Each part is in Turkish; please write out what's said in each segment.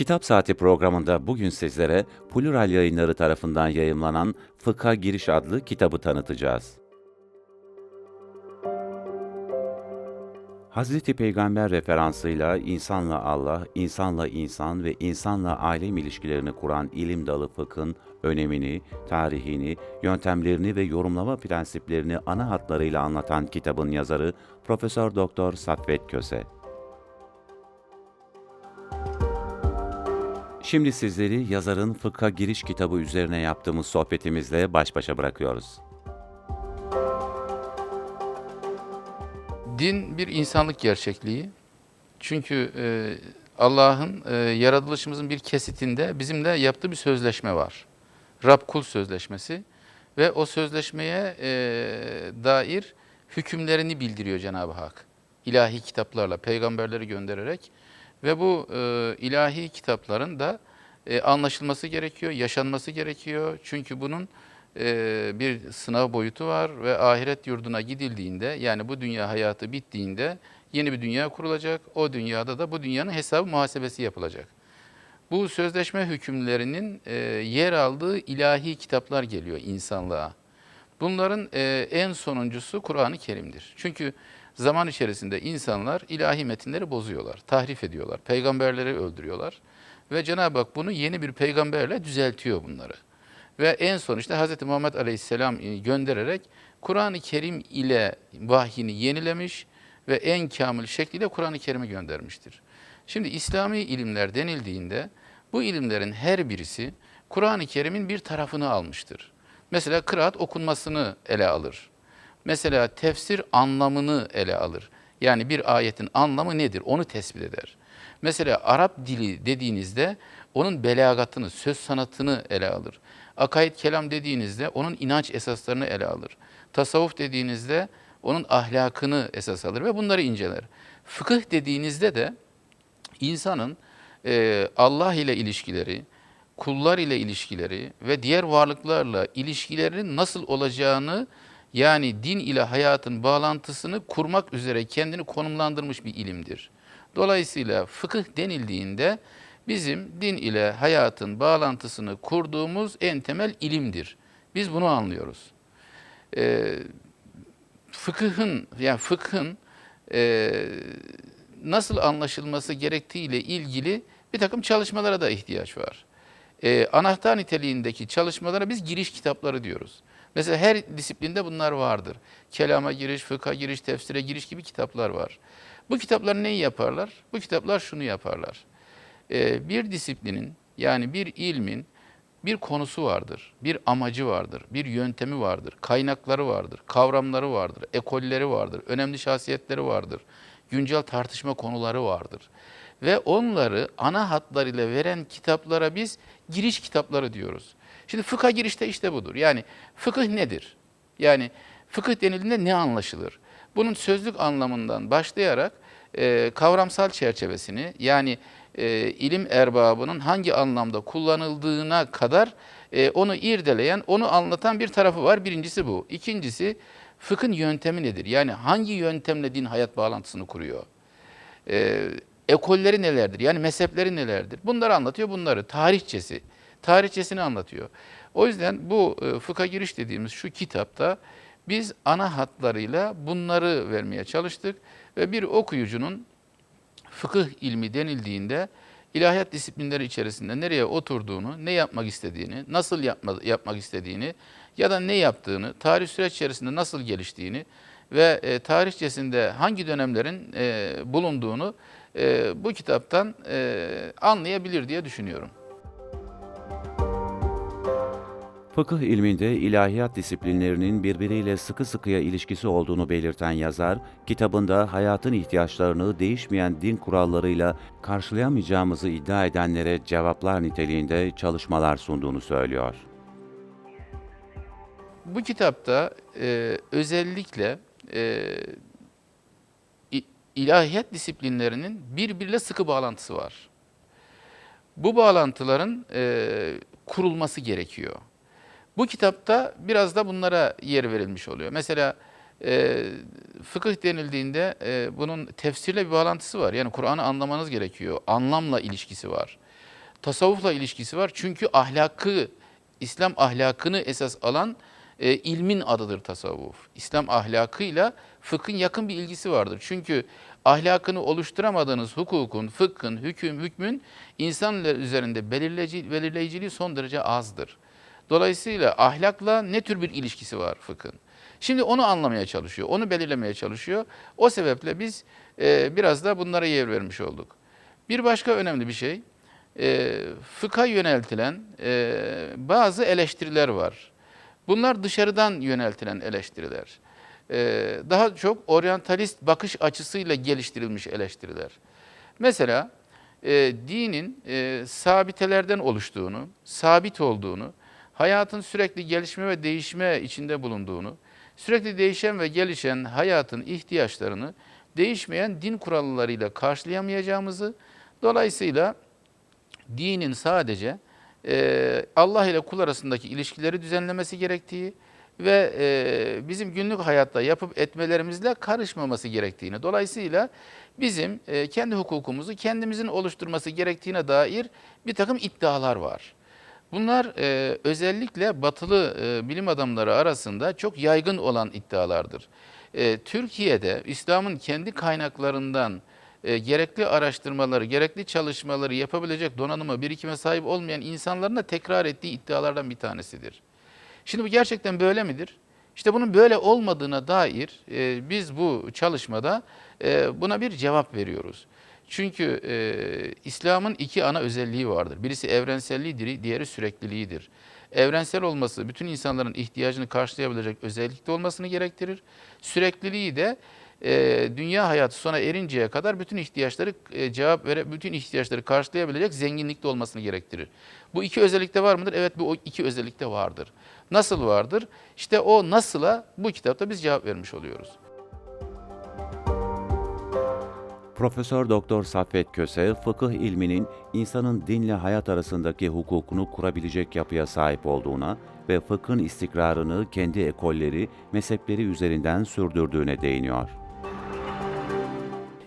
Kitap Saati programında bugün sizlere Plural Yayınları tarafından yayımlanan Fıkha Giriş adlı kitabı tanıtacağız. Hazreti Peygamber referansıyla insanla Allah, insanla insan ve insanla alem ilişkilerini kuran ilim dalı fıkhın önemini, tarihini, yöntemlerini ve yorumlama prensiplerini ana hatlarıyla anlatan kitabın yazarı Profesör Doktor Saffet Köse. Şimdi sizleri yazarın Fıkha Giriş kitabı üzerine yaptığımız sohbetimizle baş başa bırakıyoruz. Din bir insanlık gerçekliği. Çünkü e, Allah'ın e, yaratılışımızın bir kesitinde bizimle yaptığı bir sözleşme var. Rab kul sözleşmesi ve o sözleşmeye e, dair hükümlerini bildiriyor Cenab-ı Hak. İlahi kitaplarla, peygamberleri göndererek ve bu e, ilahi kitapların da e, anlaşılması gerekiyor, yaşanması gerekiyor. Çünkü bunun e, bir sınav boyutu var ve ahiret yurduna gidildiğinde yani bu dünya hayatı bittiğinde yeni bir dünya kurulacak. O dünyada da bu dünyanın hesabı muhasebesi yapılacak. Bu sözleşme hükümlerinin e, yer aldığı ilahi kitaplar geliyor insanlığa. Bunların e, en sonuncusu Kur'an-ı Kerim'dir. Çünkü zaman içerisinde insanlar ilahi metinleri bozuyorlar, tahrif ediyorlar, peygamberleri öldürüyorlar. Ve Cenab-ı Hak bunu yeni bir peygamberle düzeltiyor bunları. Ve en son işte Hz. Muhammed Aleyhisselam göndererek Kur'an-ı Kerim ile vahyini yenilemiş ve en kamil şekliyle Kur'an-ı Kerim'i göndermiştir. Şimdi İslami ilimler denildiğinde bu ilimlerin her birisi Kur'an-ı Kerim'in bir tarafını almıştır. Mesela kıraat okunmasını ele alır. Mesela tefsir anlamını ele alır. Yani bir ayetin anlamı nedir onu tespit eder. Mesela Arap dili dediğinizde onun belagatını, söz sanatını ele alır. Akaid kelam dediğinizde onun inanç esaslarını ele alır. Tasavvuf dediğinizde onun ahlakını esas alır ve bunları inceler. Fıkıh dediğinizde de insanın e, Allah ile ilişkileri, kullar ile ilişkileri ve diğer varlıklarla ilişkilerinin nasıl olacağını yani din ile hayatın bağlantısını kurmak üzere kendini konumlandırmış bir ilimdir. Dolayısıyla fıkıh denildiğinde bizim din ile hayatın bağlantısını kurduğumuz en temel ilimdir. Biz bunu anlıyoruz. Ee, fıkıhın yani fıkhın e, nasıl anlaşılması gerektiğiyle ilgili bir takım çalışmalara da ihtiyaç var. Ee, anahtar niteliğindeki çalışmalara biz giriş kitapları diyoruz. Mesela her disiplinde bunlar vardır. Kelama giriş, fıkha giriş, tefsire giriş gibi kitaplar var. Bu kitaplar neyi yaparlar? Bu kitaplar şunu yaparlar. Ee, bir disiplinin yani bir ilmin bir konusu vardır, bir amacı vardır, bir yöntemi vardır, kaynakları vardır, kavramları vardır, ekolleri vardır, önemli şahsiyetleri vardır, güncel tartışma konuları vardır. Ve onları ana hatlarıyla veren kitaplara biz giriş kitapları diyoruz. Şimdi fıkha girişte işte budur. Yani fıkıh nedir? Yani fıkıh denildiğinde ne anlaşılır? Bunun sözlük anlamından başlayarak e, kavramsal çerçevesini yani e, ilim erbabının hangi anlamda kullanıldığına kadar e, onu irdeleyen, onu anlatan bir tarafı var. Birincisi bu. İkincisi fıkhın yöntemi nedir? Yani hangi yöntemle din hayat bağlantısını kuruyor? E, ekolleri nelerdir? Yani mezhepleri nelerdir? Bunları anlatıyor bunları. Tarihçesi. Tarihçesini anlatıyor. O yüzden bu e, fıkha giriş dediğimiz şu kitapta biz ana hatlarıyla bunları vermeye çalıştık ve bir okuyucunun fıkıh ilmi denildiğinde ilahiyat disiplinleri içerisinde nereye oturduğunu, ne yapmak istediğini, nasıl yapma, yapmak istediğini ya da ne yaptığını, tarih süreç içerisinde nasıl geliştiğini ve e, tarihçesinde hangi dönemlerin e, bulunduğunu e, bu kitaptan e, anlayabilir diye düşünüyorum. Fıkıh ilminde ilahiyat disiplinlerinin birbiriyle sıkı sıkıya ilişkisi olduğunu belirten yazar, kitabında hayatın ihtiyaçlarını değişmeyen din kurallarıyla karşılayamayacağımızı iddia edenlere cevaplar niteliğinde çalışmalar sunduğunu söylüyor. Bu kitapta e, özellikle e, ilahiyat disiplinlerinin birbiriyle sıkı bağlantısı var. Bu bağlantıların e, kurulması gerekiyor. Bu kitapta biraz da bunlara yer verilmiş oluyor. Mesela e, fıkıh denildiğinde e, bunun tefsirle bir bağlantısı var. Yani Kur'an'ı anlamanız gerekiyor. Anlamla ilişkisi var. tasavvufla ilişkisi var. Çünkü ahlakı, İslam ahlakını esas alan e, ilmin adıdır tasavvuf. İslam ahlakıyla fıkhın yakın bir ilgisi vardır. Çünkü ahlakını oluşturamadığınız hukukun, fıkhın, hüküm, hükmün insanlar üzerinde belirleyici, belirleyiciliği son derece azdır. Dolayısıyla ahlakla ne tür bir ilişkisi var fıkhın? Şimdi onu anlamaya çalışıyor, onu belirlemeye çalışıyor. O sebeple biz e, biraz da bunlara yer vermiş olduk. Bir başka önemli bir şey, e, fıkha yöneltilen e, bazı eleştiriler var. Bunlar dışarıdan yöneltilen eleştiriler. E, daha çok oryantalist bakış açısıyla geliştirilmiş eleştiriler. Mesela e, dinin e, sabitelerden oluştuğunu, sabit olduğunu, hayatın sürekli gelişme ve değişme içinde bulunduğunu, sürekli değişen ve gelişen hayatın ihtiyaçlarını değişmeyen din kurallarıyla karşılayamayacağımızı, dolayısıyla dinin sadece e, Allah ile kul arasındaki ilişkileri düzenlemesi gerektiği ve e, bizim günlük hayatta yapıp etmelerimizle karışmaması gerektiğini, dolayısıyla bizim e, kendi hukukumuzu kendimizin oluşturması gerektiğine dair bir takım iddialar var. Bunlar e, özellikle batılı e, bilim adamları arasında çok yaygın olan iddialardır. E, Türkiye'de İslam'ın kendi kaynaklarından e, gerekli araştırmaları, gerekli çalışmaları yapabilecek donanıma, birikime sahip olmayan insanların da tekrar ettiği iddialardan bir tanesidir. Şimdi bu gerçekten böyle midir? İşte bunun böyle olmadığına dair e, biz bu çalışmada e, buna bir cevap veriyoruz. Çünkü e, İslam'ın iki ana özelliği vardır. Birisi evrenselliğidir, diğeri sürekliliğidir. Evrensel olması bütün insanların ihtiyacını karşılayabilecek özellikte olmasını gerektirir. Sürekliliği de e, dünya hayatı sona erinceye kadar bütün ihtiyaçları e, cevap vere, bütün ihtiyaçları karşılayabilecek zenginlikte olmasını gerektirir. Bu iki özellikte var mıdır? Evet bu iki özellikte vardır. Nasıl vardır? İşte o nasıla bu kitapta biz cevap vermiş oluyoruz. Profesör Doktor Saffet Köse, fıkıh ilminin insanın dinle hayat arasındaki hukukunu kurabilecek yapıya sahip olduğuna ve fıkhın istikrarını kendi ekolleri, mezhepleri üzerinden sürdürdüğüne değiniyor.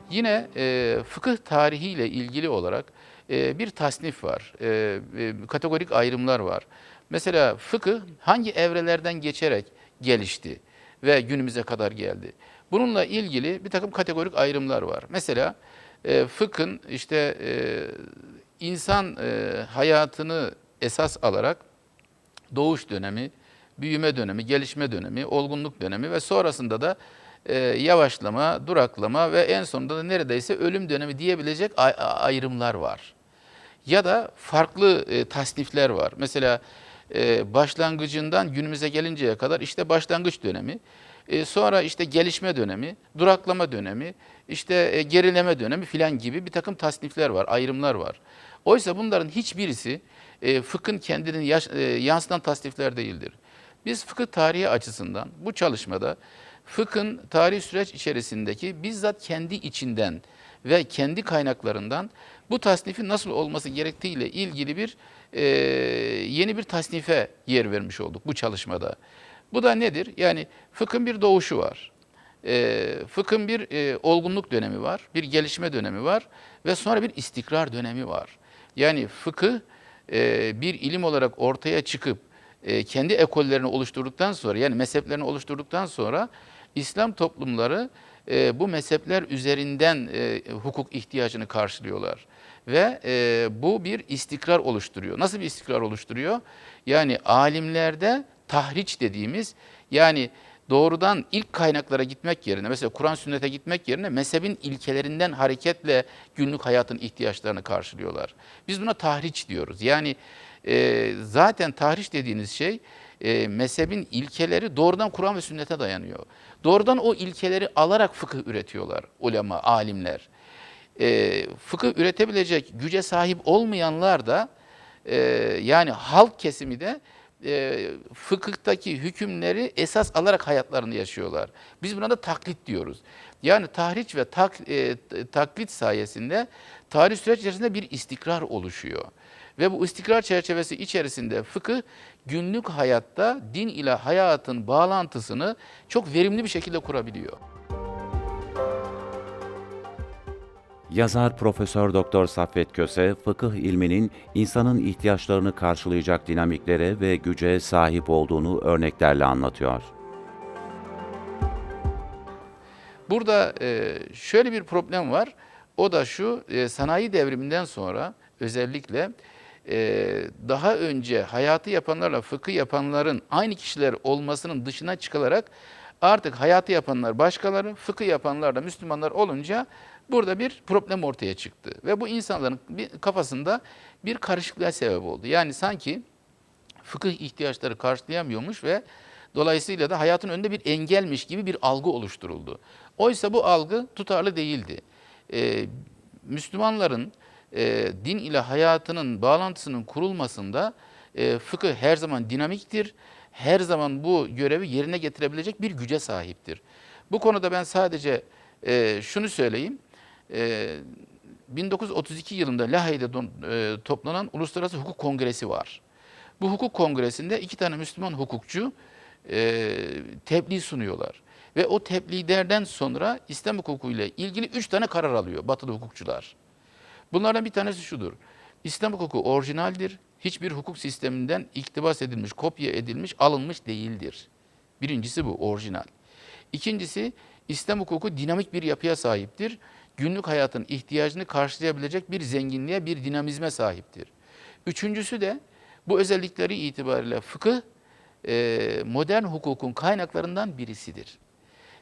Yine e, fıkıh tarihiyle ilgili olarak e, bir tasnif var, e, e, kategorik ayrımlar var. Mesela fıkıh hangi evrelerden geçerek gelişti ve günümüze kadar geldi? Bununla ilgili bir takım kategorik ayrımlar var. Mesela e, fıkhın işte e, insan e, hayatını esas alarak doğuş dönemi, büyüme dönemi, gelişme dönemi, olgunluk dönemi ve sonrasında da e, yavaşlama, duraklama ve en sonunda da neredeyse ölüm dönemi diyebilecek ay- ayrımlar var. Ya da farklı e, tasnifler var. Mesela e, başlangıcından günümüze gelinceye kadar işte başlangıç dönemi, e, sonra işte gelişme dönemi, duraklama dönemi, işte e, gerileme dönemi filan gibi bir takım tasnifler var, ayrımlar var. Oysa bunların hiçbirisi e, fıkhın kendini e, yansıtan tasnifler değildir. Biz fıkıh tarihi açısından bu çalışmada fıkhın tarih süreç içerisindeki bizzat kendi içinden ve kendi kaynaklarından bu tasnifin nasıl olması gerektiğiyle ilgili bir e, yeni bir tasnife yer vermiş olduk bu çalışmada. Bu da nedir? Yani fıkhın bir doğuşu var. E, fıkhın bir e, olgunluk dönemi var, bir gelişme dönemi var ve sonra bir istikrar dönemi var. Yani fıkıh e, bir ilim olarak ortaya çıkıp e, kendi ekollerini oluşturduktan sonra yani mezheplerini oluşturduktan sonra İslam toplumları e, bu mezhepler üzerinden e, hukuk ihtiyacını karşılıyorlar. Ve e, bu bir istikrar oluşturuyor. Nasıl bir istikrar oluşturuyor? Yani alimlerde tahriç dediğimiz yani doğrudan ilk kaynaklara gitmek yerine mesela Kur'an sünnete gitmek yerine mezhebin ilkelerinden hareketle günlük hayatın ihtiyaçlarını karşılıyorlar. Biz buna tahriç diyoruz. Yani e, zaten tahriş dediğiniz şey e, mezhebin ilkeleri doğrudan Kur'an ve sünnete dayanıyor. Doğrudan o ilkeleri alarak fıkıh üretiyorlar ulema, alimler. E, fıkıh üretebilecek güce sahip olmayanlar da e, yani halk kesimi de e, fıkıhtaki hükümleri esas alarak hayatlarını yaşıyorlar. Biz buna da taklit diyoruz. Yani tahriç ve tak, e, taklit sayesinde tarih süreç içerisinde bir istikrar oluşuyor. Ve bu istikrar çerçevesi içerisinde fıkıh günlük hayatta din ile hayatın bağlantısını çok verimli bir şekilde kurabiliyor. Yazar Profesör Doktor Saffet Köse, fıkıh ilminin insanın ihtiyaçlarını karşılayacak dinamiklere ve güce sahip olduğunu örneklerle anlatıyor. Burada e, şöyle bir problem var. O da şu, e, sanayi devriminden sonra özellikle e, daha önce hayatı yapanlarla fıkıh yapanların aynı kişiler olmasının dışına çıkılarak artık hayatı yapanlar başkaları, fıkıh yapanlar da Müslümanlar olunca burada bir problem ortaya çıktı. Ve bu insanların bir kafasında bir karışıklığa sebep oldu. Yani sanki fıkıh ihtiyaçları karşılayamıyormuş ve dolayısıyla da hayatın önünde bir engelmiş gibi bir algı oluşturuldu. Oysa bu algı tutarlı değildi. Ee, Müslümanların e, din ile hayatının bağlantısının kurulmasında e, fıkıh her zaman dinamiktir. Her zaman bu görevi yerine getirebilecek bir güce sahiptir. Bu konuda ben sadece e, şunu söyleyeyim. E, 1932 yılında Lahey'de e, toplanan Uluslararası Hukuk Kongresi var. Bu hukuk kongresinde iki tane Müslüman hukukçu e, tebliğ sunuyorlar. Ve o tebliğlerden sonra İslam hukuku ile ilgili üç tane karar alıyor batılı hukukçular. Bunlardan bir tanesi şudur. İslam hukuku orijinaldir. Hiçbir hukuk sisteminden iktibas edilmiş, kopya edilmiş, alınmış değildir. Birincisi bu, orijinal. İkincisi, İslam hukuku dinamik bir yapıya sahiptir. Günlük hayatın ihtiyacını karşılayabilecek bir zenginliğe, bir dinamizme sahiptir. Üçüncüsü de bu özellikleri itibariyle fıkıh e, modern hukukun kaynaklarından birisidir.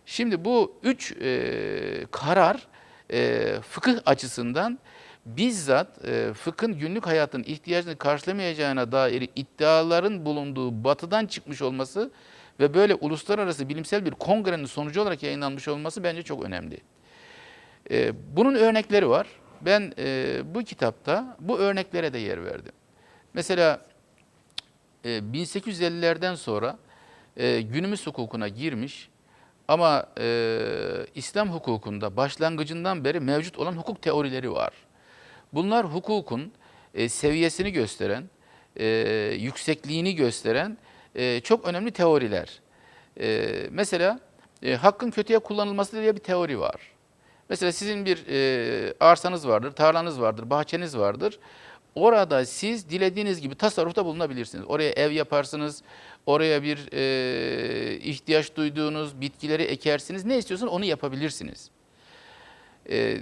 Şimdi bu üç e, karar e, fıkıh açısından bizzat e, fıkhın günlük hayatın ihtiyacını karşılamayacağına dair iddiaların bulunduğu batıdan çıkmış olması ve böyle uluslararası bilimsel bir kongrenin sonucu olarak yayınlanmış olması bence çok önemli. E, bunun örnekleri var. Ben e, bu kitapta bu örneklere de yer verdim. Mesela e, 1850'lerden sonra e, günümüz hukukuna girmiş ama e, İslam hukukunda başlangıcından beri mevcut olan hukuk teorileri var. Bunlar hukukun e, seviyesini gösteren, e, yüksekliğini gösteren e, çok önemli teoriler. E, mesela e, hakkın kötüye kullanılması diye bir teori var. Mesela sizin bir e, arsanız vardır, tarlanız vardır, bahçeniz vardır. Orada siz dilediğiniz gibi tasarrufta bulunabilirsiniz. Oraya ev yaparsınız, oraya bir e, ihtiyaç duyduğunuz bitkileri ekersiniz. Ne istiyorsanız onu yapabilirsiniz. E,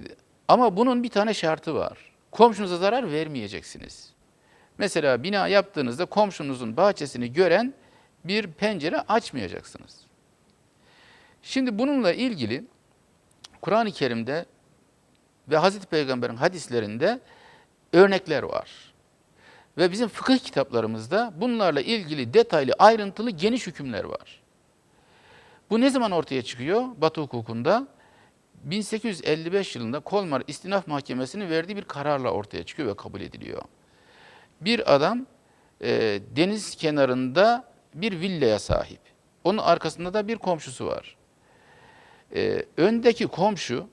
ama bunun bir tane şartı var. Komşunuza zarar vermeyeceksiniz. Mesela bina yaptığınızda komşunuzun bahçesini gören bir pencere açmayacaksınız. Şimdi bununla ilgili Kur'an-ı Kerim'de ve Hazreti Peygamber'in hadislerinde örnekler var. Ve bizim fıkıh kitaplarımızda bunlarla ilgili detaylı, ayrıntılı, geniş hükümler var. Bu ne zaman ortaya çıkıyor? Batı hukukunda 1855 yılında Kolmar İstinaf Mahkemesi'nin verdiği bir kararla ortaya çıkıyor ve kabul ediliyor. Bir adam e, deniz kenarında bir villaya sahip. Onun arkasında da bir komşusu var. E, öndeki komşu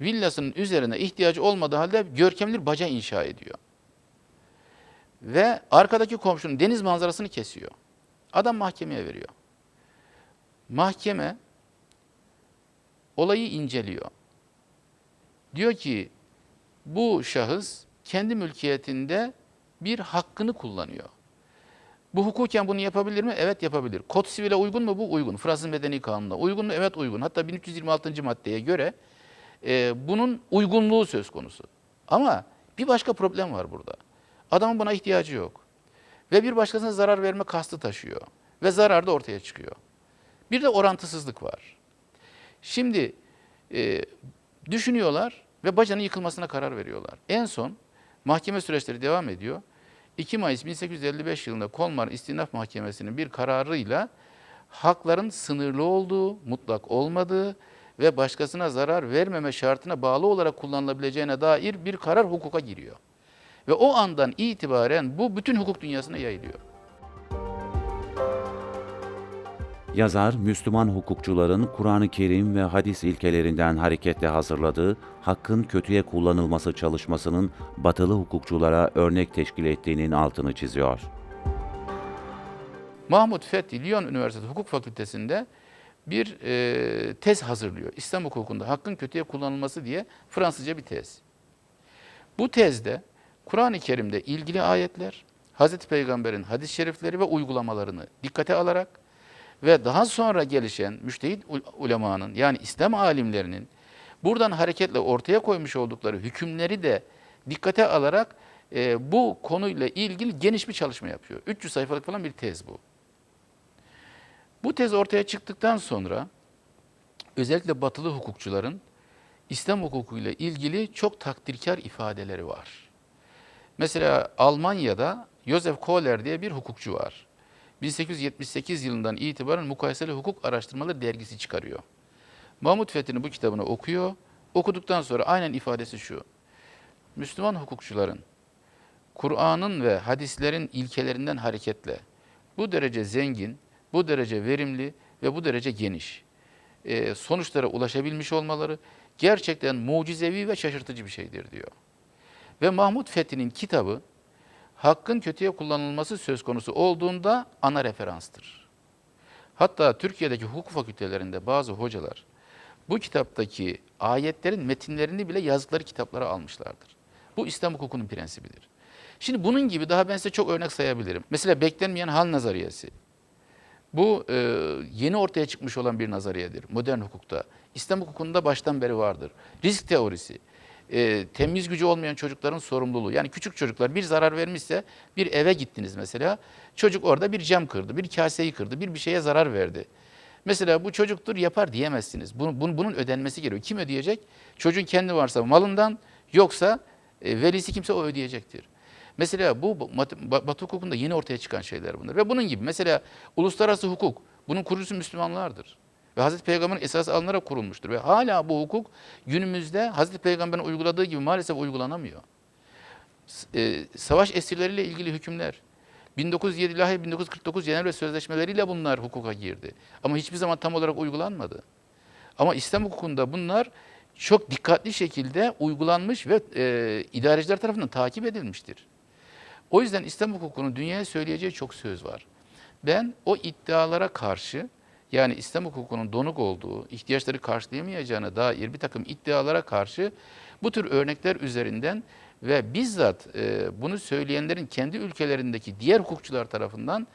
villasının üzerine ihtiyacı olmadığı halde görkemli bir baca inşa ediyor. Ve arkadaki komşunun deniz manzarasını kesiyor. Adam mahkemeye veriyor. Mahkeme olayı inceliyor. Diyor ki bu şahıs kendi mülkiyetinde bir hakkını kullanıyor. Bu hukuken bunu yapabilir mi? Evet yapabilir. Kod sivile uygun mu bu? Uygun. Fransız Medeni Kanunu'na uygun mu? Evet uygun. Hatta 1326. maddeye göre e, bunun uygunluğu söz konusu. Ama bir başka problem var burada. Adamın buna ihtiyacı yok. Ve bir başkasına zarar verme kastı taşıyor. Ve zarar da ortaya çıkıyor. Bir de orantısızlık var. Şimdi e, düşünüyorlar ve bacanın yıkılmasına karar veriyorlar. En son mahkeme süreçleri devam ediyor. 2 Mayıs 1855 yılında Kolmar İstinaf Mahkemesi'nin bir kararıyla hakların sınırlı olduğu, mutlak olmadığı ve başkasına zarar vermeme şartına bağlı olarak kullanılabileceğine dair bir karar hukuka giriyor. Ve o andan itibaren bu bütün hukuk dünyasına yayılıyor. Yazar, Müslüman hukukçuların Kur'an-ı Kerim ve hadis ilkelerinden hareketle hazırladığı hakkın kötüye kullanılması çalışmasının batılı hukukçulara örnek teşkil ettiğinin altını çiziyor. Mahmut Fethi Lyon Üniversitesi Hukuk Fakültesi'nde bir e, tez hazırlıyor. İslam hukukunda hakkın kötüye kullanılması diye Fransızca bir tez. Bu tezde Kur'an-ı Kerim'de ilgili ayetler, Hazreti Peygamber'in hadis-i şerifleri ve uygulamalarını dikkate alarak ve daha sonra gelişen müştehit ul- ulemanın yani İslam alimlerinin buradan hareketle ortaya koymuş oldukları hükümleri de dikkate alarak e, bu konuyla ilgili geniş bir çalışma yapıyor. 300 sayfalık falan bir tez bu. Bu tez ortaya çıktıktan sonra özellikle batılı hukukçuların İslam hukukuyla ilgili çok takdirkar ifadeleri var. Mesela Almanya'da Joseph Kohler diye bir hukukçu var. 1878 yılından itibaren Mukayeseli Hukuk Araştırmaları dergisi çıkarıyor. Mahmut Fethi'nin bu kitabını okuyor. Okuduktan sonra aynen ifadesi şu. Müslüman hukukçuların Kur'an'ın ve hadislerin ilkelerinden hareketle bu derece zengin, bu derece verimli ve bu derece geniş e, sonuçlara ulaşabilmiş olmaları gerçekten mucizevi ve şaşırtıcı bir şeydir diyor. Ve Mahmut Fethi'nin kitabı hakkın kötüye kullanılması söz konusu olduğunda ana referanstır. Hatta Türkiye'deki hukuk fakültelerinde bazı hocalar bu kitaptaki ayetlerin metinlerini bile yazdıkları kitaplara almışlardır. Bu İslam hukukunun prensibidir. Şimdi bunun gibi daha ben size çok örnek sayabilirim. Mesela beklenmeyen hal nazariyesi. Bu e, yeni ortaya çıkmış olan bir nazariyedir modern hukukta. İslam hukukunda baştan beri vardır. Risk teorisi, e, temiz gücü olmayan çocukların sorumluluğu. Yani küçük çocuklar bir zarar vermişse bir eve gittiniz mesela. Çocuk orada bir cam kırdı, bir kaseyi kırdı, bir bir şeye zarar verdi. Mesela bu çocuktur yapar diyemezsiniz. Bunun, bunun, bunun ödenmesi gerekiyor. Kim ödeyecek? Çocuğun kendi varsa malından yoksa e, velisi kimse o ödeyecektir. Mesela bu Batı hukukunda yeni ortaya çıkan şeyler bunlar. Ve bunun gibi mesela uluslararası hukuk, bunun kurucusu Müslümanlardır. Ve Hazreti Peygamber'in esas alınarak kurulmuştur. Ve hala bu hukuk günümüzde Hazreti Peygamber'in uyguladığı gibi maalesef uygulanamıyor. E, savaş esirleriyle ilgili hükümler, 1907 Lahey 1949 Cenevre Sözleşmeleriyle bunlar hukuka girdi. Ama hiçbir zaman tam olarak uygulanmadı. Ama İslam hukukunda bunlar çok dikkatli şekilde uygulanmış ve e, idareciler tarafından takip edilmiştir. O yüzden İslam hukukunun dünyaya söyleyeceği çok söz var. Ben o iddialara karşı yani İslam hukukunun donuk olduğu, ihtiyaçları karşılayamayacağına dair bir takım iddialara karşı bu tür örnekler üzerinden ve bizzat e, bunu söyleyenlerin kendi ülkelerindeki diğer hukukçular tarafından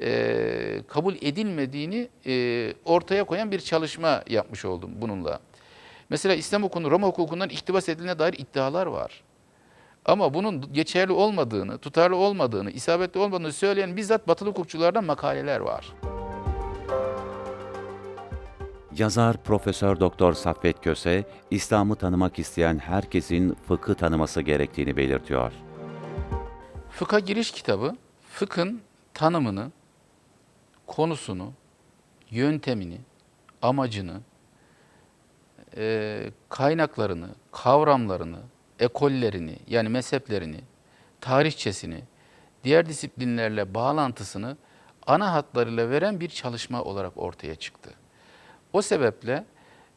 e, kabul edilmediğini e, ortaya koyan bir çalışma yapmış oldum bununla. Mesela İslam hukukunun Roma hukukundan iktibas edildiğine dair iddialar var. Ama bunun geçerli olmadığını, tutarlı olmadığını, isabetli olmadığını söyleyen bizzat batılı hukukçulardan makaleler var. Yazar Profesör Doktor Saffet Köse, İslam'ı tanımak isteyen herkesin fıkı tanıması gerektiğini belirtiyor. Fıkha giriş kitabı, fıkhın tanımını, konusunu, yöntemini, amacını, e, kaynaklarını, kavramlarını, ekollerini yani mezheplerini, tarihçesini, diğer disiplinlerle bağlantısını ana hatlarıyla veren bir çalışma olarak ortaya çıktı. O sebeple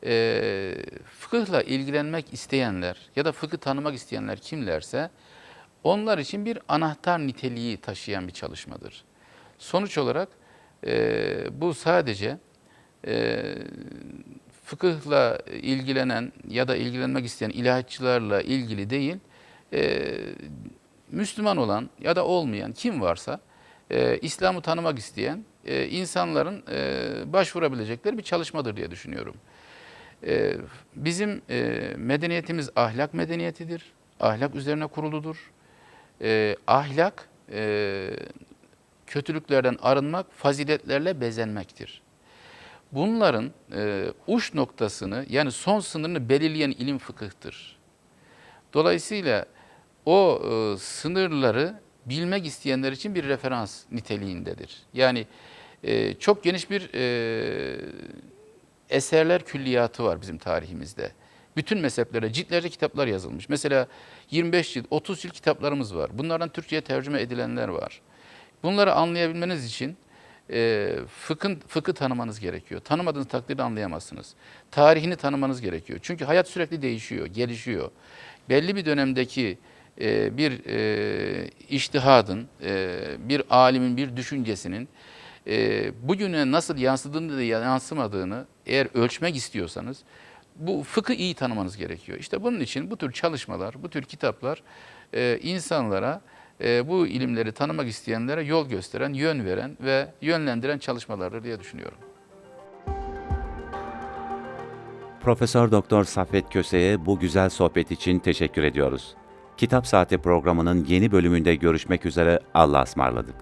e, fıkıhla ilgilenmek isteyenler ya da fıkıh tanımak isteyenler kimlerse onlar için bir anahtar niteliği taşıyan bir çalışmadır. Sonuç olarak e, bu sadece e, fıkıhla ilgilenen ya da ilgilenmek isteyen ilahiyatçılarla ilgili değil, e, Müslüman olan ya da olmayan kim varsa e, İslam'ı tanımak isteyen e, insanların e, başvurabilecekleri bir çalışmadır diye düşünüyorum. E, bizim e, medeniyetimiz ahlak medeniyetidir. Ahlak üzerine kuruludur. E, ahlak e, kötülüklerden arınmak, faziletlerle bezenmektir. Bunların e, uç noktasını yani son sınırını belirleyen ilim fıkıhtır. Dolayısıyla o e, sınırları bilmek isteyenler için bir referans niteliğindedir. Yani e, çok geniş bir e, eserler külliyatı var bizim tarihimizde. Bütün mezheplere ciltlerce kitaplar yazılmış. Mesela 25 cilt, 30 cilt kitaplarımız var. Bunlardan Türkçe'ye tercüme edilenler var. Bunları anlayabilmeniz için e, fıkhın, fıkı tanımanız gerekiyor. Tanımadığınız takdirde anlayamazsınız. Tarihini tanımanız gerekiyor. Çünkü hayat sürekli değişiyor, gelişiyor. Belli bir dönemdeki e, bir e, iştihadın, e, bir alimin, bir düşüncesinin e, bugüne nasıl yansıdığını da yansımadığını eğer ölçmek istiyorsanız bu fıkı iyi tanımanız gerekiyor. İşte bunun için bu tür çalışmalar, bu tür kitaplar insanlara bu ilimleri tanımak isteyenlere yol gösteren, yön veren ve yönlendiren çalışmalardır diye düşünüyorum. Profesör Doktor Saffet Köse'ye bu güzel sohbet için teşekkür ediyoruz. Kitap Saati programının yeni bölümünde görüşmek üzere Allah'a ısmarladık.